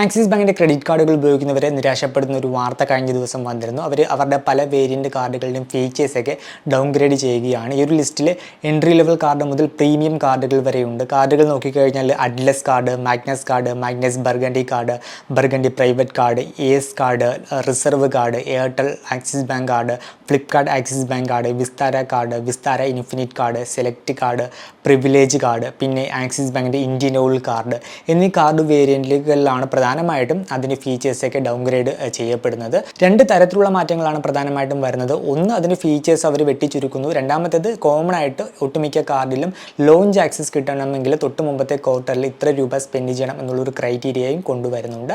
Axis ബാങ്കിന്റെ credit കാർഡുകൾ ഉപയോഗിക്കുന്നവരെ നിരാശപ്പെടുന്ന ഒരു വാർത്ത കഴിഞ്ഞ ദിവസം വന്നിരുന്നു. അവർ അവരുടെ പല വേരിയന്റ് കാർഡുകളുടെയും ഫീച്ചേഴ്സൊക്കെ ഡൗൺഗ്രേഡ് ചെയ്യുകയാണ്. ഈ ഒരു ലിസ്റ്റിൽ എൻട്രി ലെവൽ കാർഡ് മുതൽ പ്രീമിയം കാർഡുകൾ വരെയുണ്ട്. കാർഡുകൾ നോക്കിക്കഴിഞ്ഞാൽ Atlas card Magnus card Magnus burgundy card burgundy private card Ace card reserve card Airtel Axis Bank card Flipkart Axis Bank card Vistara card Vistara infinite card select card privilege card പിന്നെ ആക്സിസ് ബാങ്കിന്റെ Indian all card എന്നീ card വേരിയന്റുകളിലാണ് പ്രധാനമായിട്ടും അതിന്റെ ഫീച്ചേഴ്സൊക്കെ downgrade ചെയ്യപ്പെടുന്നത്. രണ്ട് തരത്തിലുള്ള മാറ്റങ്ങളാണ് പ്രധാനമായിട്ടും വരുന്നത്. ഒന്ന് അതിന്റെ ഫീച്ചേഴ്സ് അവർ വെട്ടിച്ചുരുക്കുന്നു. രണ്ടാമത്തേത് കോമൺ ആയിട്ട് ഒട്ടുമിക്ക കാർഡിലും ലോഞ്ച് ആക്സസ് കിട്ടണമെങ്കിൽ തൊട്ട് മുമ്പത്തെ ക്വാർട്ടറിൽ ഇത്ര രൂപ സ്പെൻഡ് ചെയ്യണം എന്നുള്ളൊരു ക്രൈറ്റീരിയയും കൊണ്ടുവരുന്നുണ്ട്.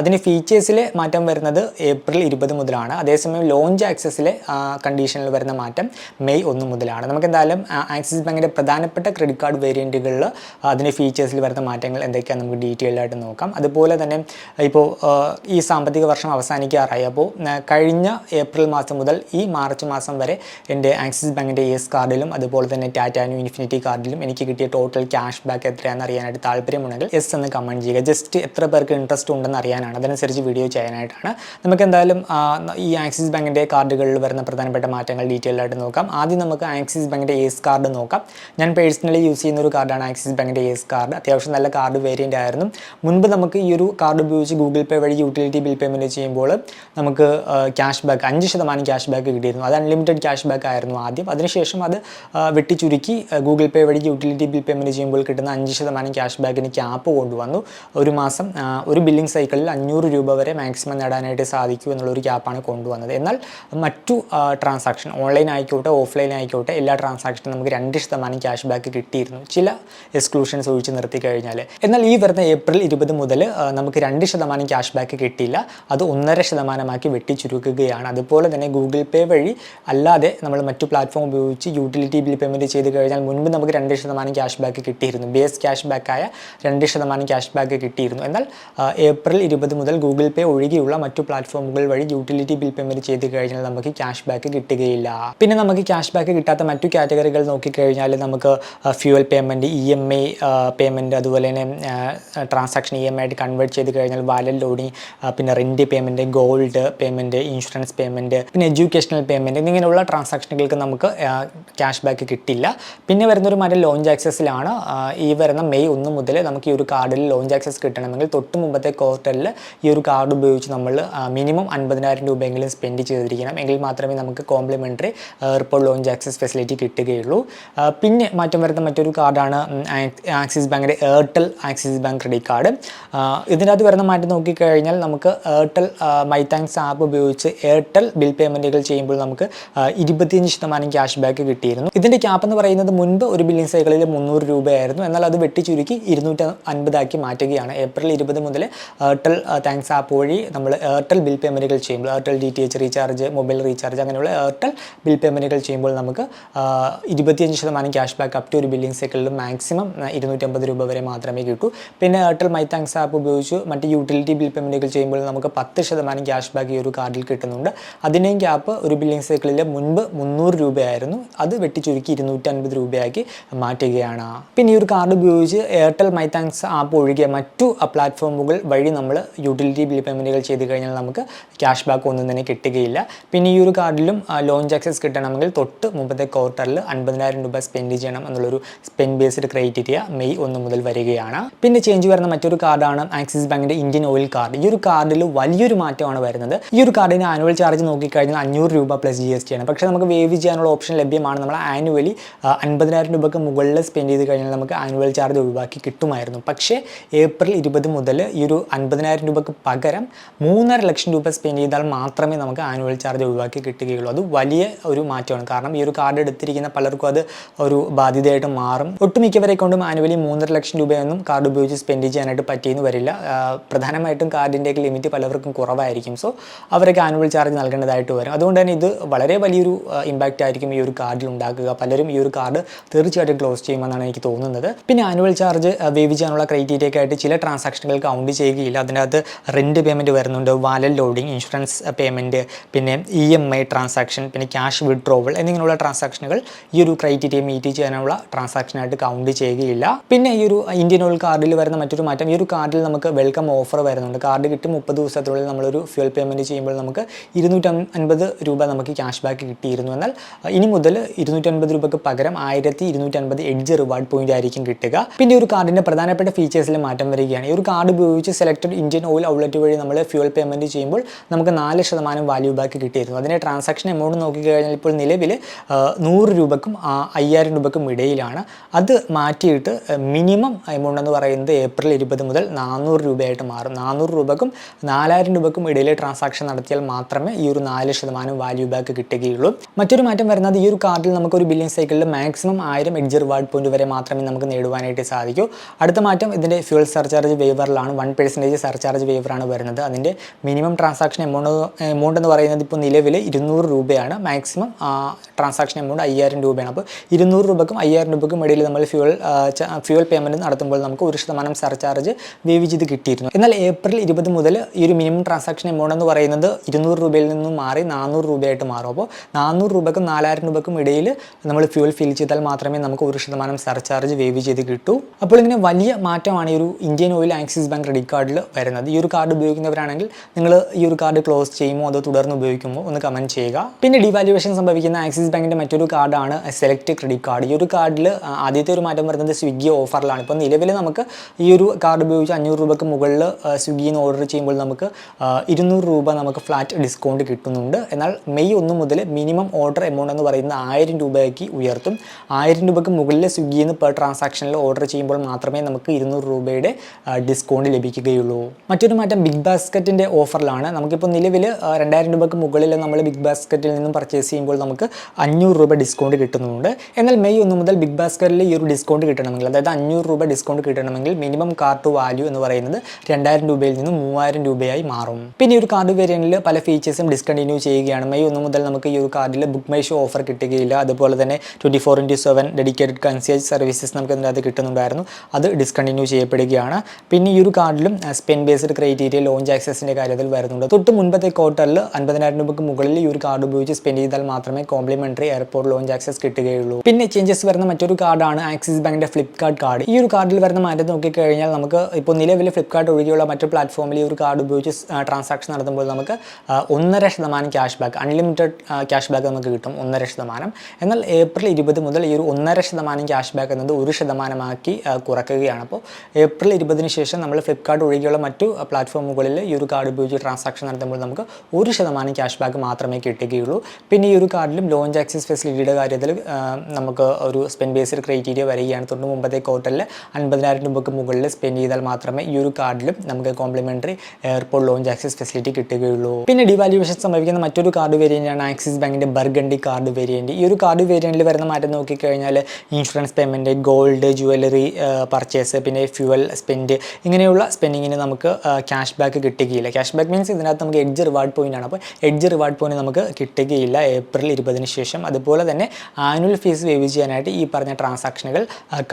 അതിന് ഫീച്ചേഴ്സിൽ മാറ്റം വരുന്നത് ഏപ്രിൽ ഇരുപത് മുതലാണ്. അതേസമയം ലോഞ്ച് ആക്സസിലെ കണ്ടീഷനിൽ വരുന്ന മാറ്റം മെയ് ഒന്ന് മുതലാണ്. നമുക്ക് എന്തായാലും ആക്സിസ് ബാങ്കിന്റെ പ്രധാനപ്പെട്ട ക്രെഡിറ്റ് കാർഡ് വേരിയന്റുകളിൽ അതിന്റെ ഫീച്ചേഴ്സിൽ വരുന്ന മാറ്റങ്ങൾ എന്തൊക്കെയാണ് നമുക്ക് ഡീറ്റെയിൽഡ് ആയിട്ട് നോക്കാം. അതുപോലെ തന്നെ ഇപ്പോൾ ഈ സാമ്പത്തിക വർഷം അവസാനിക്കാറായി. അപ്പോൾ കഴിഞ്ഞ ഏപ്രിൽ മാസം മുതൽ ഈ മാർച്ച് മാസം വരെ എന്റെ ആക്സിസ് ബാങ്കിന്റെ എസ് കാർഡിലും അതുപോലെ തന്നെ ടാറ്റാനു ഇൻഫിനിറ്റി കാർഡിലും എനിക്ക് കിട്ടിയ ടോട്ടൽ ക്യാഷ് ബാക്ക് എത്രയാണെന്ന് അറിയാനായിട്ട് താല്പര്യമുണ്ടെങ്കിൽ എസ് എന്ന് കമന്റ് ചെയ്യുക. ജസ്റ്റ് എത്ര പേർക്ക് ഇൻട്രസ്റ്റ് ഉണ്ടെന്ന് അറിയാനാണ്. അതനുസരിച്ച് വീഡിയോ ചെയ്യാനായിട്ടാണ്. നമുക്ക് എന്തായാലും ഈ ആക്സിസ് ബാങ്കിന്റെ കാർഡുകളിൽ വരുന്ന പ്രധാനപ്പെട്ട മാറ്റങ്ങൾ ഡീറ്റെയിൽ ആയിട്ട് നോക്കാം. ആദ്യം നമുക്ക് ആക്സിസ് ബാങ്കിന്റെ എസ് കാർഡ് നോക്കാം. ഞാൻ പേഴ്സണലി യൂസ് ചെയ്യുന്ന ഒരു കാർഡാണ് ആക്സിസ് ബാങ്കിന്റെ എസ് കാർഡ്. അത്യാവശ്യം നല്ല കാർഡ് വേരിയന്റ് ആയിരുന്നു. മുൻപ് നമുക്ക് ഈ ഒരു കാർഡ് ഉപയോഗിച്ച് ഗൂഗിൾ പേ വഴി യൂട്ടിലിറ്റി ബിൽ പേയ്മെന്റ് ചെയ്യുമ്പോൾ നമുക്ക് ക്യാഷ് ബാക്ക് അഞ്ച് ശതമാനം ക്യാഷ് ബാക്ക് കിട്ടിയിരുന്നു. അത് അൺലിമിറ്റഡ് ക്യാഷ് ബാക്ക് ആയിരുന്നു ആദ്യം. അതിനുശേഷം അത് വെട്ടി വെട്ടിച്ചുരുക്കി ഗൂഗിൾ പേ വഴി യൂട്ടിലിറ്റി ബിൽ പേയ്മെന്റ് ചെയ്യുമ്പോൾ കിട്ടുന്ന അഞ്ച് ശതമാനം ക്യാഷ് ബാക്കിന് ക്യാപ്പ് കൊണ്ടുവന്നു. ഒരു മാസം ഒരു ബില്ലിംഗ് സൈക്കിളിൽ അഞ്ഞൂറ് രൂപ വരെ മാക്സിമം നേടാനായിട്ട് സാധിക്കൂ എന്നുള്ളൊരു ക്യാപ്പാണ് കൊണ്ടുവന്നത്. എന്നാൽ മറ്റു ട്രാൻസാക്ഷൻ ഓൺലൈൻ ആയിക്കോട്ടെ ഓഫ്ലൈൻ ആയിക്കോട്ടെ എല്ലാ ട്രാൻസാക്ഷനും നമുക്ക് രണ്ട് ശതമാനം ക്യാഷ് ബാക്ക് കിട്ടിയിരുന്നു. ചില എക്സ്ക്ലൂഷൻസ് ഒഴിച്ച് നിർത്തി കഴിഞ്ഞാൽ എന്നാൽ ഈ വരുന്ന ഏപ്രിൽ ഇരുപത് മുതൽ നമുക്ക് രണ്ട് ശതമാനം ക്യാഷ് ബാക്ക് കിട്ടിയില്ല. അത് ഒന്നര ശതമാനമാക്കി വെട്ടിച്ചുരുക്കുകയാണ്. അതുപോലെ തന്നെ ഗൂഗിൾ പേ വഴി അല്ലാതെ നമ്മൾ മറ്റു പ്ലാറ്റ്ഫോം ഉപയോഗിച്ച് യൂട്ടിലിറ്റി ബിൽ പേയ്മെന്റ് ചെയ്ത് കഴിഞ്ഞാൽ മുൻപ് നമുക്ക് രണ്ട് ശതമാനം ക്യാഷ് ബാക്ക് കിട്ടിയിരുന്നു. ബേസ് ക്യാഷ് ബാക്കായ രണ്ട് ശതമാനം ക്യാഷ് ബാക്ക് കിട്ടിയിരുന്നു. എന്നാൽ ഏപ്രിൽ ഇരുപത് മുതൽ ഗൂഗിൾ പേ ഒഴികെയുള്ള മറ്റു പ്ലാറ്റ്ഫോമുകൾ വഴി യൂട്ടിലിറ്റി ബിൽ പേയ്മെന്റ് ചെയ്ത് കഴിഞ്ഞാൽ നമുക്ക് ക്യാഷ് ബാക്ക് കിട്ടുകയില്ല. പിന്നെ നമുക്ക് ക്യാഷ് ബാക്ക് കിട്ടാത്ത മറ്റു കാറ്റഗറികൾ നോക്കിക്കഴിഞ്ഞാൽ നമുക്ക് fuel payment E M I payment അതുപോലെ തന്നെ ട്രാൻസാക്ഷൻ ഇ എം ഐ ആയിട്ട് കൺവേർട്ട് ചെയ്ത് കഴിഞ്ഞാൽ വാലറ്റ് ലോണി പിന്നെ rent payment gold payment insurance payment പിന്നെ എഡ്യൂക്കേഷണൽ പേയ്മെന്റ് എന്നിങ്ങനെയുള്ള ട്രാൻസാക്ഷനുകൾക്ക് നമുക്ക് ക്യാഷ് ബാക്ക് കിട്ടില്ല. പിന്നെ വരുന്നൊരു മാറ്റം ലോഞ്ച് ആക്സസിലാണ് ഈ വരുന്ന മെയ് ഒന്ന് മുതൽ നമുക്ക് ഈ ഒരു കാർഡിൽ ലോഞ്ച് ആക്സസ് കിട്ടണമെങ്കിൽ തൊട്ട് മുമ്പത്തെ ക്വാർട്ടറിൽ ഈ ഒരു കാർഡ് ഉപയോഗിച്ച് നമ്മൾ മിനിമം അൻപതിനായിരം രൂപയെങ്കിലും സ്പെൻഡ് ചെയ്തിരിക്കണം. എങ്കിൽ മാത്രമേ നമുക്ക് complimentary airport lounge access facility കിട്ടുകയുള്ളൂ. പിന്നെ മാറ്റം വരുന്ന മറ്റൊരു കാർഡാണ് ആക്സിസ് ബാങ്കിന്റെ Airtel Axis bank credit card ഇതിനകത്ത് വരുന്ന മാറ്റം നോക്കിക്കഴിഞ്ഞാൽ നമുക്ക് എയർടെൽ മൈ താങ്ക്സ് ആപ്പ് ഉപയോഗിച്ച് എയർടെൽ ബിൽ പേയ്മെന്റുകൾ ചെയ്യുമ്പോൾ നമുക്ക് ഇരുപത്തിയഞ്ച് ശതമാനം ക്യാഷ് ബാക്ക് കിട്ടിയിരുന്നു. ഇതിന്റെ ക്യാപ്പ് എന്ന് പറയുന്നത് മുൻപ് ഒരു ബില്ലിംഗ് സൈക്കിളിൽ മുന്നൂറ് രൂപയായിരുന്നു. എന്നാൽ അത് വെട്ടിച്ചുരുക്കി ഇരുന്നൂറ്റി അൻപതാക്കി മാറ്റുകയാണ്. ഏപ്രിൽ ഇരുപത് മുതൽ എയർടെൽ താങ്ക്സ് ആപ്പ് വഴി നമ്മൾ എയർടെൽ ബിൽ പേയ്മെന്റുകൾ ചെയ്യുമ്പോൾ Airtel D T H recharge mobile recharge അങ്ങനെയുള്ള എയർടെൽ ബിൽ പേയ്മെന്റുകൾ ചെയ്യുമ്പോൾ നമുക്ക് ഇരുപത്തിയഞ്ച് ശതമാനം ക്യാഷ് ബാക്ക് അപ് ടു ഒരു ബില്ലിംഗ് സൈക്കിളിൽ മാക്സിമം ഇരുന്നൂറ്റമ്പത് രൂപ വരെ മാത്രമേ കിട്ടൂ. പിന്നെ എയർടെൽ മൈ താങ്ക്സ് ആപ്പ് ഉപയോഗിച്ച് മറ്റ് യൂട്ടിലിറ്റി ബിൽ പേയ്മെന്റുകൾ ചെയ്യുമ്പോൾ നമുക്ക് പത്ത് ശതമാനം ക്യാഷ് ബാക്ക് ഈ ഒരു കാർഡിൽ കിട്ടുന്നുണ്ട്. അതിന്റെയും ക്യാപ്പ് ഒരു ബില്ലിംഗ് സൈക്കിളിൽ മുൻപ് മുന്നൂറ് രൂപയായിരുന്നു. അത് വെട്ടിച്ചുരുക്കി ഇരുന്നൂറ്റൻപത് രൂപയാക്കി മാറ്റുകയാണ്. പിന്നെ ഈ ഒരു കാർഡ് ഉപയോഗിച്ച് എയർടെൽ മൈ താങ്ക്സ് ആപ്പ് ഒഴികെ മറ്റു പ്ലാറ്റ്ഫോമുകൾ വഴി നമ്മൾ യൂട്ടിലിറ്റി ബിൽ പേയ്മെന്റുകൾ ചെയ്ത് കഴിഞ്ഞാൽ നമുക്ക് ക്യാഷ് ബാക്ക് ഒന്നും തന്നെ കിട്ടുകയില്ല. പിന്നെ ഈ ഒരു കാർഡിലും ലോഞ്ച് ആക്സസ് കിട്ടണമെങ്കിൽ തൊട്ട് മുമ്പത്തെ ക്വാർട്ടറിൽ അൻപതിനായിരം രൂപ സ്പെൻഡ് ചെയ്യണം എന്നുള്ളൊരു സ്പെൻഡ് ബേസ്ഡ് ക്രൈറ്റീരിയ മെയ് ഒന്ന് മുതൽ വരികയാണ്. പിന്നെ ചേഞ്ച് വരുന്ന മറ്റൊരു കാർഡാണ് ആക്സിസ് ബാങ്കിന്റെ ഇന്ത്യൻ ഓയിൽ കാർഡ്. ഈ ഒരു കാർഡിൽ വലിയൊരു മാറ്റമാണ് വരുന്നത്. ഈ ഒരു കാർഡിന് ആനുവൽ ചാർജ് നോക്കിക്കഴിഞ്ഞാൽ അഞ്ഞൂറ് രൂപ പ്ലസ് ജി എസ് ടി ആണ്. പക്ഷേ നമുക്ക് വേവ് ചെയ്യാനുള്ള ഓപ്ഷൻ ലഭ്യമാണ്. നമ്മൾ ആനുവലി അൻപതിനായിരം രൂപയ്ക്ക് മുകളിൽ സ്പെൻഡ് ചെയ്ത് കഴിഞ്ഞാൽ നമുക്ക് ആനുവൽ ചാർജ് ഒഴിവാക്കി കിട്ടുമായിരുന്നു. പക്ഷേ ഏപ്രിൽ ഇരുപത് മുതൽ ഈ ഒരു അൻപതിനായിരം രൂപയ്ക്ക് പകരം മൂന്നര ലക്ഷം രൂപ സ്പെൻഡ് ചെയ്താൽ മാത്രമേ നമുക്ക് ആനുവൽ ചാർജ് ഒഴിവാക്കി കിട്ടുകയുള്ളൂ. അത് വലിയ ഒരു മാറ്റമാണ്. കാരണം ഈ ഒരു കാർഡ് എടുത്തിരിക്കുന്ന പലർക്കും അത് ഒരു ബാധ്യതയായിട്ട് മാറും. ഒട്ടുമിക്കവരെ കൊണ്ടും ആനുവലി മൂന്നര ലക്ഷം രൂപയൊന്നും കാർഡ് ഉപയോഗിച്ച് സ്പെൻഡ് ചെയ്യാനായിട്ട് പറ്റിയെന്ന് വരില്ല. പ്രധാനമായിട്ടും കാർഡിന്റെയൊക്കെ ലിമിറ്റ് പലവർക്കും കുറവായിരിക്കും. സോ അവരൊക്കെ ആനുവൽ ചാർജ് നൽകേണ്ടതായിട്ട് വരും. അതുകൊണ്ട് തന്നെ ഇത് വളരെ വലിയൊരു ഇമ്പാക്റ്റ് ആയിരിക്കും ഈ ഒരു കാർഡിൽ ഉണ്ടാക്കുക. പലരും ഈ ഒരു കാർഡ് തീർച്ചയായിട്ടും ക്ലോസ് ചെയ്യുമെന്നാണ് എനിക്ക് തോന്നുന്നത്. പിന്നെ ആനുവൽ ചാർജ് വേവ് ചെയ്യാനുള്ള ക്രൈറ്റീരിയ ആയിട്ട് ചില ട്രാൻസാക്ഷനുകൾ കൗണ്ട് ചെയ്യുകയില്ല. അതിനകത്ത് റെന്റ് പേയ്മെന്റ് വരുന്നുണ്ട് വാലറ്റ് ലോഡിംഗ് ഇൻഷുറൻസ് പേയ്മെന്റ് പിന്നെ ഇ എം ഐ ട്രാൻസാക്ഷൻ പിന്നെ ക്യാഷ് വിഡ്രോവൽ എന്നിങ്ങനെയുള്ള ട്രാൻസാക്ഷനുകൾ ഈ ഒരു ക്രൈറ്റീരിയ മീറ്റ് ചെയ്യാനുള്ള ട്രാൻസാക്ഷനായിട്ട് കൗണ്ട് ചെയ്യുകയില്ല. പിന്നെ ഈ ഒരു ഇന്ത്യൻ ഓയിൽ കാർഡിൽ വരുന്ന മറ്റൊരു മാറ്റം ഈ ഒരു കാർഡിൽ നമുക്ക് വെൽക്കം ഓഫർ വരുന്നുണ്ട്. കാർഡ് കിട്ടി മുപ്പത് ദിവസത്തിനുള്ളിൽ നമ്മളൊരു ഫ്യൂൽ പേയ്മെന്റ് ചെയ്യുമ്പോൾ നമുക്ക് ഇരുന്നൂറ്റൻപത് രൂപ നമുക്ക് ക്യാഷ് ബാക്ക് കിട്ടിയിരുന്നു. എന്നാൽ ഇനി മുതൽ ഇരുന്നൂറ്റൻപത് രൂപയ്ക്ക് പകരം ആയിരത്തി ഇരുന്നൂറ്റൻപത് എഡ്ജ് റിവാർഡ് പോയിന്റ് ആയിരിക്കും കിട്ടുക. പിന്നെ ഒരു കാർഡിന്റെ പ്രധാനപ്പെട്ട ഫീച്ചേഴ്സിൽ മാറ്റം വരികയാണ്. ഈ ഒരു കാർഡ് ഉപയോഗിച്ച് സെലക്ടഡ് ഇന്ത്യൻ ഓയിൽ ഔട്ട്ലെറ്റ് വഴി നമ്മൾ ഫ്യൂൽ പേയ്മെന്റ് ചെയ്യുമ്പോൾ നമുക്ക് നാല് ശതമാനം വാല്യൂ ബാക്ക് കിട്ടിയിരുന്നു. അതിന്റെ ട്രാൻസാക്ഷൻ എമൗണ്ട് നോക്കിക്കഴിഞ്ഞാൽ ഇപ്പോൾ നിലവിൽ നൂറ് രൂപക്കും അയ്യായിരം രൂപക്കും ഇടയിലാണ്. അത് മാറ്റിയിട്ട് മിനിമം എമൗണ്ട് എന്ന് പറയുന്നത് ഏപ്രിൽ ഇരുപത് മുതൽ നാനൂറ് രൂപയായിട്ട് മാറും. നാനൂറ് രൂപക്കും നാലായിരം രൂപക്കും ഇടയിൽ ട്രാൻസാക്ഷൻ നടത്തിയാൽ മാത്രമേ ഈ ഒരു നാല് ശതമാനം വാല്യൂ ബാക്ക് കിട്ടുകയുള്ളൂ. മറ്റൊരു മാറ്റം വരുന്നത് ഈ ഒരു കാർഡിൽ നമുക്ക് ഒരു ബില്ലിംഗ് സൈക്കിളിൽ മാക്സിമം ആയിരം എഡ്ജ് റിവാർഡ് പോയിന്റ് വരെ മാത്രമേ നമുക്ക് നേടുവാനായിട്ട് സാധിക്കൂ. അടുത്ത മാറ്റം ഇതിന്റെ ഫ്യൂൽ സർചാർജ് വേവറിലാണ് വൺ പെർസെന്റേജ് സർചാർജ് വേവറാണ് വരുന്നത്. അതിന്റെ മിനിമം ട്രാൻസാക്ഷൻ എമൗണ്ട് എമൗണ്ട് എന്ന് പറയുന്നത് ഇപ്പോൾ നിലവിൽ ഇരുന്നൂറ് രൂപയാണ്. മാക്സിമം ട്രാൻസാക്ഷൻ എമൗണ്ട് അയ്യായിരം രൂപയാണ്. അപ്പോൾ ഇരുന്നൂറ് രൂപക്കും അയ്യായിരം രൂപക്കും ഇടയിൽ നമ്മൾ ഫ്യൂൽ ഫ്യൂൽ പേയ്മെന്റ് നടത്തുമ്പോൾ നമുക്ക് ഒരു ശതമാനം സർചാർജ് വേവ് ചെയ്ത് കിട്ടിയിരുന്നു. എന്നാൽ ഏപ്രിൽ ഇരുപത് മുതൽ ഈ ഒരു മിനിമം ട്രാൻസാക്ഷൻ എമൗണ്ട് എന്ന് പറയുന്നത് ഇരുന്നൂറ് രൂപയിൽ നിന്നും മാറി നാനൂറ് രൂപയായിട്ട് മാറും. അപ്പോൾ നാനൂറ് രൂപക്കും നാലായിരം രൂപക്കും ഇടയിൽ നമ്മൾ ഫ്യൂൽ ഫിൽ ചെയ്താൽ മാത്രമേ നമുക്ക് ഒരു ശതമാനം സർചാർജ് വേവ് ചെയ്ത് കിട്ടൂ. അപ്പോൾ ഇങ്ങനെ വലിയ മാറ്റമാണ് ഈ ഒരു Indian oil axis bank credit കാർഡിൽ വരുന്നത്. ഈ ഒരു കാർഡ് ഉപയോഗിക്കുന്നവരാണെങ്കിൽ നിങ്ങൾ ഈ ഒരു കാർഡ് ക്ലോസ് ചെയ്യുമോ അതോ തുടർന്ന് ഉപയോഗിക്കുമോ ഒന്ന് കമന്റ് ചെയ്യുക. പിന്നെ ഡിവാലുവേഷൻ സംഭവിക്കുന്ന ആക്സിസ് ബാങ്കിന്റെ മറ്റൊരു കാർഡാണ് സെലക്ട് ക്രെഡിറ്റ് കാർഡ് ഈ ഒരു കാർഡിൽ ആദ്യത്തെ ഒരു മാറ്റം വരുന്നത് സ്വിഗ്ഗി ഓഫറിലാണ് ഇപ്പോൾ നിലവിൽ നമുക്ക് ഈ ഒരു കാർഡ് ഉപയോഗിച്ച് അഞ്ഞൂറ് രൂപയ്ക്ക് മുകളിൽ സ്വിഗ്ഗിയിൽ നിന്ന് ഓർഡർ ചെയ്യുമ്പോൾ നമുക്ക് ഇരുന്നൂറ് രൂപ നമുക്ക് ഫ്ലാറ്റ് ഡിസ്കൗണ്ട് കിട്ടുന്നുണ്ട്. എന്നാൽ മെയ് ഒന്ന് മുതൽ മിനിമം ഓർഡർ എമൗണ്ട് എന്ന് പറയുന്നത് ആയിരം രൂപയ്ക്ക് ഉയർത്തും. ആയിരം രൂപയ്ക്ക് മുകളിൽ സ്വിഗ്ഗിയിൽ നിന്ന് പെർ ട്രാൻസാക്ഷനിൽ ഓർഡർ ചെയ്യുമ്പോൾ മാത്രമേ നമുക്ക് ഇരുന്നൂറ് രൂപയുടെ ഡിസ്കൗണ്ട് ലഭിക്കുകയുള്ളൂ. മറ്റൊരു മാറ്റം ബിഗ് ബാസ്ക്കറ്റിന്റെ ഓഫറിലാണ് നമുക്കിപ്പോൾ നിലവിൽ രണ്ടായിരം രൂപയ്ക്ക് മുകളിൽ നമ്മൾ ബിഗ് ബാസ്ക്കറ്റിൽ നിന്നും പർച്ചേസ് ചെയ്യുമ്പോൾ നമുക്ക് അഞ്ഞൂറ് രൂപ ഡിസ്കൗണ്ട് കിട്ടുന്നുണ്ട്. എന്നാൽ മെയ് ഒന്ന് മുതൽ ബിഗ് ബാസ്ക്കറ്റിൽ ഈ ഒരു ഡിസ്കൗണ്ട് കിട്ടണമെങ്കിൽ അതായത് അഞ്ഞൂറ് രൂപ ഡിസ്കൗണ്ട് കിട്ടണമെങ്കിൽ മിനിമം കാർട്ട് വാല്യൂ എന്ന് പറയുന്നത് രണ്ടായിരം രൂപയിൽ നിന്ന് മൂവായിരം രൂപയായി മാറും. പിന്നെ ഈ ഒരു കാർഡ് വേരിയന്റിൽ പല ഫീച്ചേഴ്സും ഡിസ്കണ്ടിന്യൂ ചെയ്യുകയാണ്. മെയ് ഒന്ന് മുതൽ നമുക്ക് ഈ ഒരു കാർഡിൽ ബുക്ക് മൈ ഷോ ഓഫർ കിട്ടുകയില്ല. അതുപോലെ തന്നെ twenty four into seven dedicated concierge services നമുക്ക് ഇതിനകത്ത് കിട്ടുന്നുണ്ടായിരുന്നു. അത് ഡിസ്കണ്ടിന്യൂ ചെയ്യപ്പെടുകയാണ്. പിന്നെ ഈ ഒരു കാർഡിലും സ്പെൻ ബേസ്ഡ് ക്രൈറ്റീരിയ ലോഞ്ച് ആക്സസിന്റെ കാര്യത്തിൽ വരുന്നുണ്ട്. തൊട്ട് മുൻപത്തെ ക്വാർട്ടറിൽ അൻപതിനായിരം രൂപയ്ക്ക് മുകളിൽ ഈ ഒരു കാർഡ് ഉപയോഗിച്ച് സ്പെൻഡ് ചെയ്താൽ മാത്രമേ കോംപ്ലിമെന്ററി എയർപോർട്ട് ലോഞ്ച് ആക്സസ് കിട്ടുകയുള്ളൂ. പിന്നെ ചേഞ്ചസ് വരുന്ന മറ്റൊരു കാർഡാണ് ആക്സിസ് ബാങ്കിന്റെ ഫ്ലിപ്കാർട്ട് കാർഡ് ഈ ഒരു കാർഡിൽ വരുന്ന മാറ്റം നോക്കിക്കഴിഞ്ഞാൽ നമുക്ക് ഇപ്പോൾ നിലവിൽ ഫ്ലിപ്കാർട്ട് ഒഴികെയുള്ള മറ്റു പ്ലാറ്റ്ഫോമിൽ ഈ ഒരു കാർഡ് ഉപയോഗിച്ച് ട്രാൻസാക്ഷൻ നടത്തുമ്പോൾ നമുക്ക് ഒന്നര ശതമാനം cash back unlimited cash back നമുക്ക് കിട്ടും ഒന്നര ശതമാനം. എന്നാൽ ഏപ്രിൽ ഇരുപത് മുതൽ ഈ ഒരു ഒന്നര ശതമാനം ക്യാഷ് ബാക്ക് എന്നത് ഒരു ശതമാനമാക്കി കുറയ്ക്കുകയാണ് അപ്പോൾ ഏപ്രിൽ ഇരുപതിന് ശേഷം നമ്മൾ ഫ്ലിപ്കാർട്ട് ഒഴികെയുള്ള മറ്റു പ്ലാറ്റ്ഫോമുകളിൽ ഈ ഒരു കാർഡ് ഉപയോഗിച്ച് ട്രാൻസാക്ഷൻ നടത്തുമ്പോൾ നമുക്ക് ഒരു ശതമാനം ക്യാഷ് ബാക്ക് മാത്രമേ കിട്ടുകയുള്ളൂ. പിന്നെ ഈ ഒരു കാർഡിലും ലോഞ്ച് ആക്സിസ് ഫെസിലിറ്റിയുടെ കാര്യത്തിൽ നമുക്ക് ഒരു സ്പെൻഡ് ബേസ്ഡ് ക്രൈറ്റീരിയ വരികയാണ്. തൊട്ട് മുമ്പത്തെ ക്വാർട്ടറിൽ അൻപതിനായിരം രൂപയ്ക്ക് മുകളിൽ സ്പെൻഡ് ചെയ്താൽ മാത്രമേ ഒരു കാർഡിലും നമുക്ക് complimentary airport lounge access facility കിട്ടുകയുള്ളൂ. പിന്നെ ഡിവാലുവേഷൻ സംഭവിക്കുന്ന മറ്റൊരു കാർഡ് വേരിയന്റാണ് ആക്സിസ് ബാങ്കിന്റെ ബർഗണ്ടി കാർഡ് വേരിയന്റ് ഈ ഒരു കാർഡ് വേരിയന്റിൽ വരുന്ന മാറ്റം നോക്കിക്കഴിഞ്ഞാൽ insurance payment gold jewellery purchase പിന്നെ ഫ്യൂവൽ സ്പെൻഡ് ഇങ്ങനെയുള്ള സ്പെൻഡിങ്ങിന് നമുക്ക് ക്യാഷ് ബാക്ക് കിട്ടുകയില്ല. ക്യാഷ് ബാക്ക് മീൻസ് ഇതിനകത്ത് നമുക്ക് എഡ്ജ് റിവാർഡ് പോയിന്റ് ആണ്. അപ്പോൾ എഡ്ജ് റിവാർഡ് പോയിന്റ് നമുക്ക് കിട്ടുകയില്ല ഏപ്രിൽ ഇരുപതിന് ശേഷം. അതുപോലെ തന്നെ ആനുവൽ ഫീസ് വേവ് ചെയ്യാനായിട്ട് ഈ പറഞ്ഞ ട്രാൻസാക്ഷനുകൾ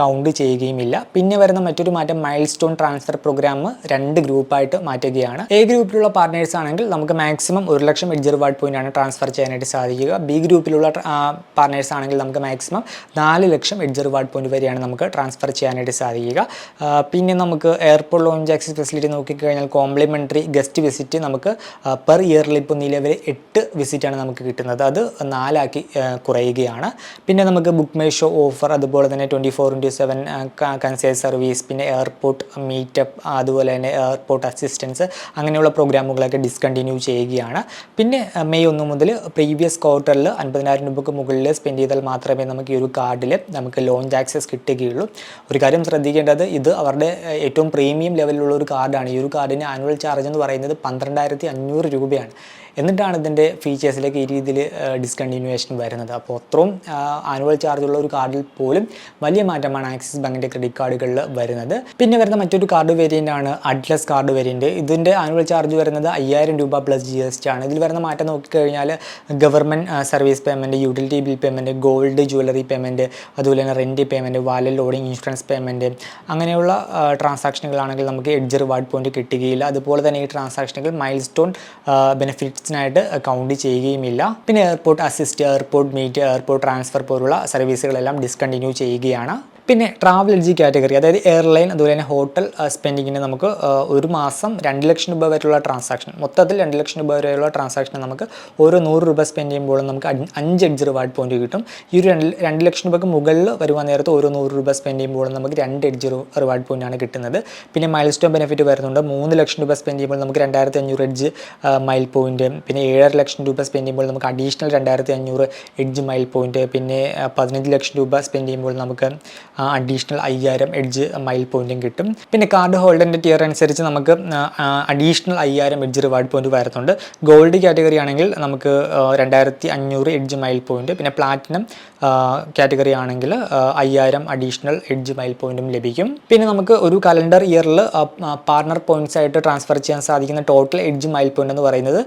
കൗണ്ട് ചെയ്യുകയുമില്ല. പിന്നെ വരുന്ന മറ്റൊരു മാറ്റം മൈൽ സ്റ്റോൺ ട്രാൻസ്ഫർ പ്രോഗ്രാം രണ്ട് ഗ്രൂപ്പായിട്ട് മാറ്റുകയാണ്. എ ഗ്രൂപ്പിലുള്ള പാർട്ട്നേഴ്സ് ആണെങ്കിൽ നമുക്ക് മാക്സിമം ഒരു ലക്ഷം എഡ്ജ് റിവാർഡ് പോയിന്റ് ആണ് ട്രാൻസ്ഫർ ചെയ്യാനായിട്ട് സാധിക്കുക. ബി ഗ്രൂപ്പിലുള്ള പാർട്ട്നേഴ്സ് ആണെങ്കിൽ നമുക്ക് മാക്സിമം നാല് ലക്ഷം എഡ്ജ് റിവാർഡ് പോയിന്റ് വരെയാണ് നമുക്ക് ട്രാൻസ്ഫർ ചെയ്യാനായിട്ട് സാധിക്കുക. പിന്നെ നമുക്ക് എയർപോർട്ട് ലോഞ്ച് ആക്സസ് ഫെസിലിറ്റി നോക്കിക്കഴിഞ്ഞാൽ കോംപ്ലിമെന്ററി ഗസ്റ്റ് വിസിറ്റ് നമുക്ക് പെർ ഇയറിൽ ഇപ്പോൾ നിലവിൽ എട്ട് വിസിറ്റാണ് നമുക്ക് കിട്ടുന്നത്. അത് നാലാക്കി കുറയുകയാണ്. പിന്നെ നമുക്ക് ബുക്ക് മൈ ഷോ ഓഫർ അതുപോലെ തന്നെ twenty four into seven concierge service പിന്നെ എയർപോർട്ട് മീറ്റപ്പ് അതുപോലെ തന്നെ എയർപോർട്ട് അസിസ്റ്റൻസ് അങ്ങനെയുള്ള പ്രോഗ്രാമുകളൊക്കെ ഡിസ്കണ്ടിന്യൂ ചെയ്യുകയാണ്. പിന്നെ മെയ് ഒന്ന് മുതൽ പ്രീവിയസ് ക്വാർട്ടറിൽ അൻപതിനായിരം രൂപയ്ക്ക് മുകളിൽ സ്പെൻഡ് ചെയ്താൽ മാത്രമേ നമുക്ക് ഈ ഒരു കാർഡിൽ നമുക്ക് ലോഞ്ച് ആക്സസ് കിട്ടുകയുള്ളൂ. ഒരു കാര്യം ശ്രദ്ധിക്കേണ്ടത് ഇത് അവരുടെ ഏറ്റവും പ്രീമിയം ലെവലിലുള്ള ഒരു കാർഡാണ് ഈ ഒരു കാർഡിന് ആനുവൽ ചാർജ് എന്ന് പറയുന്നത് പന്ത്രണ്ടായിരത്തി അഞ്ഞൂറ് രൂപയാണ്. എന്നിട്ടാണ് ഇതിന്റെ ഫീച്ചേഴ്സിലേക്ക് ഈ രീതിയിൽ ഡിസ്കണ്ടിന്യൂവേഷൻ വരുന്നത്. അപ്പോൾ അത്രയും ആനുവൽ ഉള്ള ഒരു കാർഡിൽ പോലും വലിയ മാറ്റമാണ് ആക്സിസ് ബാങ്കിന്റെ ക്രെഡിറ്റ് കാർഡുകളിൽ വരുന്നത്. പിന്നെ വരുന്ന മറ്റൊരു കാർഡ് വേരിയന്റ് ആണ് അഡ്ലസ് കാർഡ് വേരിയന്റ് ഇതിന്റെ ആനുവൽ ചാർജ് വരുന്നത് അയ്യായിരം രൂപ പ്ലസ് ജി എസ് ടി ആണ്. ഇതിൽ വരുന്ന മാറ്റം നോക്കിക്കഴിഞ്ഞാൽ government service payment utility bill payment gold jewellery payment അതുപോലെ തന്നെ rent payment wallet loading insurance payment അങ്ങനെയുള്ള ട്രാൻസാക്ഷനുകളാണെങ്കിൽ നമുക്ക് എഡ്ജ് റിവാർഡ് പോയിന്റ് കിട്ടുകയില്ല. അതുപോലെ തന്നെ ഈ ട്രാൻസാക്ഷനുകൾ മൈൽ സ്റ്റോൺ ബെനിഫിറ്റ്സ് ഗിഫ്റ്റ്സിനായിട്ട് കൗണ്ട് ചെയ്യുകയുമില്ല. പിന്നെ airport assist airport meet airport transfer പോലുള്ള സർവീസുകളെല്ലാം ഡിസ്കണ്ടിന്യൂ ചെയ്യുകയാണ്. പിന്നെ ട്രാവൽ എൽജി കാറ്റഗറി അതായത് എയർലൈൻ അതുപോലെ തന്നെ ഹോട്ടൽ സ്പെൻഡിങ്ങിന് നമുക്ക് ഒരു മാസം രണ്ട് ലക്ഷം രൂപ വരെയുള്ള ട്രാൻസാക്ഷൻ മൊത്തത്തിൽ രണ്ട് ലക്ഷം രൂപ വരെയുള്ള ട്രാൻസാക്ഷൻ നമുക്ക് ഓരോ നൂറ് രൂപ സ്പെൻഡ് ചെയ്യുമ്പോൾ നമുക്ക് അഞ്ച് എഡ്ജ് റിവാർഡ് പോയിന്റ് കിട്ടും. ഈ ഒരു രണ്ട് രണ്ട് ലക്ഷം രൂപയ്ക്ക് മുകളിൽ വരുവാൻ നേരത്ത് ഓരോ നൂറ് രൂപ സ്പെൻഡ് ചെയ്യുമ്പോൾ നമുക്ക് രണ്ട് എഡ്ജ് റിവാർഡ് പോയിന്റ് ആണ് കിട്ടുന്നത്. പിന്നെ മൈൽ സ്റ്റോൺ ബെനിഫിറ്റ് വരുന്നുണ്ട്. മൂന്ന് ലക്ഷം രൂപ സ്പെൻഡ് ചെയ്യുമ്പോൾ നമുക്ക് രണ്ടായിരത്തി അഞ്ഞൂറ് എഡ്ജ് മൈൽ പോയിന്റ് പിന്നെ ഏഴര ലക്ഷം രൂപ സ്പെൻഡ് ചെയ്യുമ്പോൾ നമുക്ക് അഡീഷണൽ രണ്ടായിരത്തി അഞ്ഞൂറ് എഡ്ജ് മൈൽ പോയിന്റ് പിന്നെ പതിനഞ്ച് ലക്ഷം രൂപ സ്പെൻഡ് ചെയ്യുമ്പോൾ നമുക്ക് അഡീഷണൽ അയ്യായിരം എഡ്ജ് മൈൽ പോയിന്റും കിട്ടും. പിന്നെ കാർഡ് ഹോൾഡറിന്റെ ടിയർ അനുസരിച്ച് നമുക്ക് അഡീഷണൽ അയ്യായിരം എഡ്ജ് റിവാർഡ് പോയിന്റ് വരുന്നുണ്ട്. ഗോൾഡ് കാറ്റഗറി ആണെങ്കിൽ നമുക്ക് രണ്ടായിരത്തി അഞ്ഞൂറ് എഡ്ജ് മൈൽ പോയിന്റ് പിന്നെ പ്ലാറ്റിനം കാറ്റഗറി ആണെങ്കിൽ അയ്യായിരം അഡീഷണൽ എഡ്ജ് മൈൽ പോയിന്റും ലഭിക്കും. പിന്നെ നമുക്ക് ഒരു കലണ്ടർ ഇയറിൽ പാർട്ണർ പോയിന്റ്സ് ആയിട്ട് ട്രാൻസ്ഫർ ചെയ്യാൻ സാധിക്കുന്ന ടോട്ടൽ എഡ്ജ് മൈൽ പോയിന്റ് എന്ന് പറയുന്നത്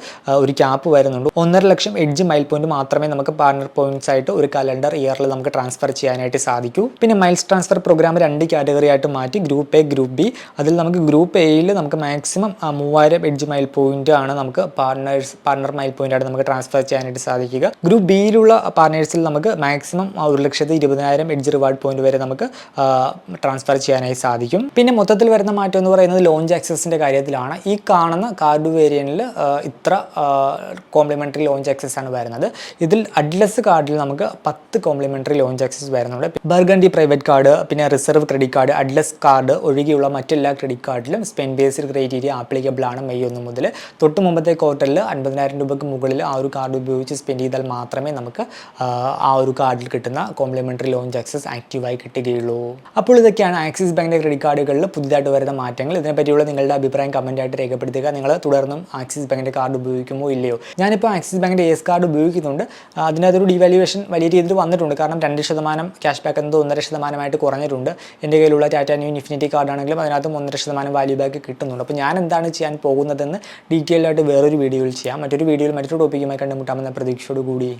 ഒരു ക്യാപ്പ് വരുന്നുണ്ട്. ഒന്നര ലക്ഷം എഡ്ജ് മൈൽ പോയിന്റ് മാത്രമേ നമുക്ക് പാർട്ണർ പോയിന്റ്സ് ആയിട്ട് ഒരു കലണ്ടർ ഇയറിൽ നമുക്ക് ട്രാൻസ്ഫർ ചെയ്യാനായിട്ട് സാധിക്കൂ. പിന്നെ മൈൽസ് ട്രാൻസ്ഫർ പ്രോഗ്രാം രണ്ട് കാറ്റഗറി ആയിട്ട് മാറ്റി ഗ്രൂപ്പ് എ ഗ്രൂപ്പ് ബി അതിൽ നമുക്ക് ഗ്രൂപ്പ് എയിൽ നമുക്ക് മാക്സിമം മൂവായിരം എഡ്ജ് മൈൽ പോയിന്റ് ആണ് നമുക്ക് പാർട്ണേഴ്സ് പാർട്ണർ മൈൽ പോയിന്റ് ആയിട്ട് നമുക്ക് ട്രാൻസ്ഫർ ചെയ്യാനായിട്ട് സാധിക്കുക. ഗ്രൂപ്പ് ബിയിലുള്ള പാർട്ണേഴ്സിൽ നമുക്ക് മാക്സിമം ഒരു ലക്ഷത്തി ഇരുപതിനായിരം എഡ്ജ് റിവാർഡ് പോയിന്റ് വരെ നമുക്ക് ട്രാൻസ്ഫർ ചെയ്യാനായി സാധിക്കും. പിന്നെ മൊത്തത്തിൽ വരുന്ന മാറ്റം എന്ന് പറയുന്നത് ലോഞ്ച് ആക്സസിന്റെ കാര്യത്തിലാണ്. ഈ കാണുന്ന കാർഡ് വേരിയന്റിൽ ഇത്ര കോംപ്ലിമെന്ററി ലോഞ്ച് ആക്സസ് ആണ് വരുന്നത്. ഇതിൽ അഡ്ലസ് കാർഡിൽ നമുക്ക് പത്ത് കോംപ്ലിമെന്ററി ലോഞ്ച് ആക്സസ് വരുന്നുണ്ട്. ബർഗണ്ടി പ്രൈവറ്റ് കാർഡ് പിന്നെ reserve credit card Atlas card ഒഴികെയുള്ള മറ്റെല്ലാ ക്രെഡിറ്റ് കാർഡിലും സ്പെൻഡ് ബേസ്ഡ് ക്രൈറ്റീരിയ ആപ്ലിക്കബിൾ ആണ് മെയ് ഒന്ന് മുതൽ. തൊട്ട് മുമ്പത്തെ ക്വാർട്ടറിൽ അൻപതിനായിരം രൂപയ്ക്ക് മുകളിൽ ആ ഒരു കാർഡ് ഉപയോഗിച്ച് സ്പെൻഡ് ചെയ്താൽ മാത്രമേ നമുക്ക് ആ, ഒരു ഒരു കാർഡിൽ കിട്ടുന്ന കോംപ്ലിമെന്ററി ലോഞ്ച് ആക്സസ് ആക്റ്റീവായി കിട്ടുകയുള്ളൂ. അപ്പോൾ ഇതൊക്കെയാണ് ആക്സിസ് ബാങ്കിന്റെ ക്രെഡിറ്റ് കാർഡുകളിൽ പുതിയതായിട്ട് വരുന്ന മാറ്റങ്ങൾ. ഇതിനെപ്പറ്റിയുള്ള നിങ്ങളുടെ അഭിപ്രായം കമന്റായിട്ട് രേഖപ്പെടുത്തുക. നിങ്ങൾ തുടർന്നും ആക്സിസ് ബാങ്കിന്റെ കാർഡ് ഉപയോഗിക്കുമോ ഇല്ലയോ? ഞാനിപ്പോൾ ആക്സിസ് ബാങ്കിന്റെ എസ് കാർഡ് ഉപയോഗിക്കുന്നുണ്ട്. അതിനകത്തൊരു ഡിവാലുവേഷൻ വലിയ രീതിയിൽ വന്നിട്ടുണ്ട്. കാരണം രണ്ട് ശതമാനം ക്യാഷ് ബാക്ക് എന്നത് ഒന്നര ശതമാനമായിട്ട് കുറഞ്ഞിട്ടുണ്ട്. എന്റെ കയ്യിലുള്ള ടാറ്റ ന്യൂ ഇൻഫിനിറ്റി കാർഡാണെങ്കിലും അതിനകത്തും ഒന്നര ശതമാനം വാല്യൂ ബാക്ക് കിട്ടുന്നുണ്ട്. അപ്പോൾ ഞാൻ എന്താണ് ചെയ്യാൻ പോകുന്നതെന്ന് ഡീറ്റെയിൽ ആയിട്ട് വേറൊരു വീഡിയോയിൽ ചെയ്യാം. മറ്റൊരു വീഡിയോയിൽ മറ്റൊരു ടോപ്പിക്കുമായി കണ്ടുമുട്ടാമെന്ന പ്രതീക്ഷയോട് കൂടി